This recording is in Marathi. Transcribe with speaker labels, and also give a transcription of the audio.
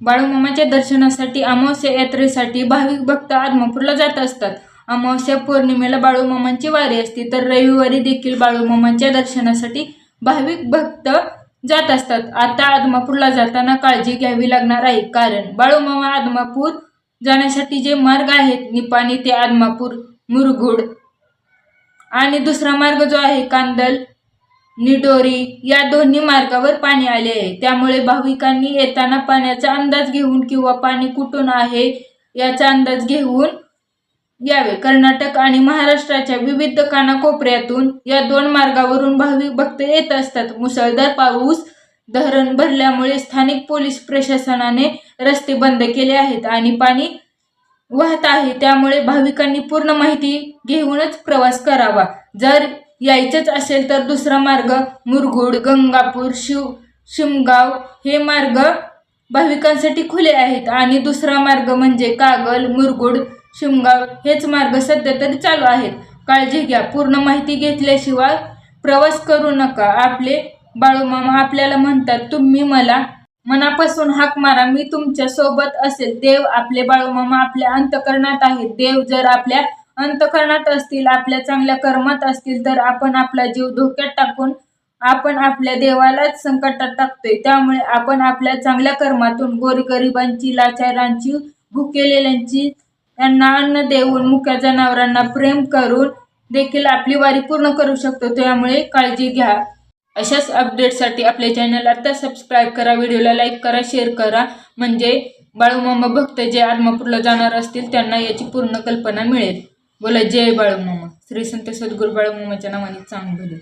Speaker 1: बाळूमामाच्या दर्शनासाठी अमावस्या यात्रेसाठी भाविक भक्त आदमापूरला जात असतात. अमावस्या पौर्णिमेला बाळूमामांची वारी असते तर रविवारी देखील बाळूमामांच्या दर्शनासाठी भाविक भक्त जात असतात. आता आदमापूरला जाताना काळजी घ्यावी लागणार आहे कारण बाळूमामा आदमापूर जाण्यासाठी जे मार्ग आहेत निपाणी ते आदमापूर मुरगुड आणि दुसरा मार्ग जो आहे कांदल निडोरी या दोन्ही मार्गावर पाणी आले आहे. त्यामुळे भाविकांनी येताना पाण्याचा अंदाज घेऊन किंवा पाणी कुठून आहे याचा अंदाज घेऊन यावे. कर्नाटक आणि महाराष्ट्राच्या विविध कानाकोपऱ्यातून या दोन मार्गावरून भाविक भक्त येत असतात. मुसळधार पाऊस धरण भरल्यामुळे स्थानिक पोलीस प्रशासनाने रस्ते बंद केले आहेत आणि पाणी वाहत आहे. त्यामुळे भाविकांनी पूर्ण माहिती घेऊनच प्रवास करावा. जर यायचंच असेल तर दुसरा मार्ग मुरगुड गंगापूर शिव शिमगाव हे मार्ग भाविकांसाठी खुले आहेत. आणि दुसरा मार्ग म्हणजे कागल मुरगुड शिमगाव हेच मार्ग सध्या तरी चालू आहेत. काळजी घ्या. पूर्ण माहिती घेतल्याशिवाय प्रवास करू नका. आपले बाळूमामा आपल्याला म्हणतात तुम्ही मला मनापासून हाक मारा. मी तुमच्यासोबत असेल. देव आपले बाळूमामा आपल्या अंतकरणात आहेत. देव जर आपल्या अंतकरणात असतील आपल्या चांगल्या कर्मात असतील तर आपण आपला जीव धोक्यात टाकून आपण आपल्या देवालाच संकटात टाकतोय. त्यामुळे आपण आपल्या चांगल्या कर्मातून गोरगरिबांची लाचारांची भुकेलेल्यांची यांना अन्न देऊन मुक्या जनावरांना प्रेम करून देखील आपली वारी पूर्ण करू शकतो. त्यामुळे काळजी घ्या. अशाच अपडेटसाठी आपल्या चॅनल आता सबस्क्राईब करा व्हिडिओला लाईक करा शेअर करा. म्हणजे बाळूमामा भक्त जे आत्मापूरला जाणार असतील त्यांना याची पूर्ण कल्पना मिळेल. बोला जय बाळूमामा. श्री संत सद्गुरू बाळूमामाच्या नावाने चांग भले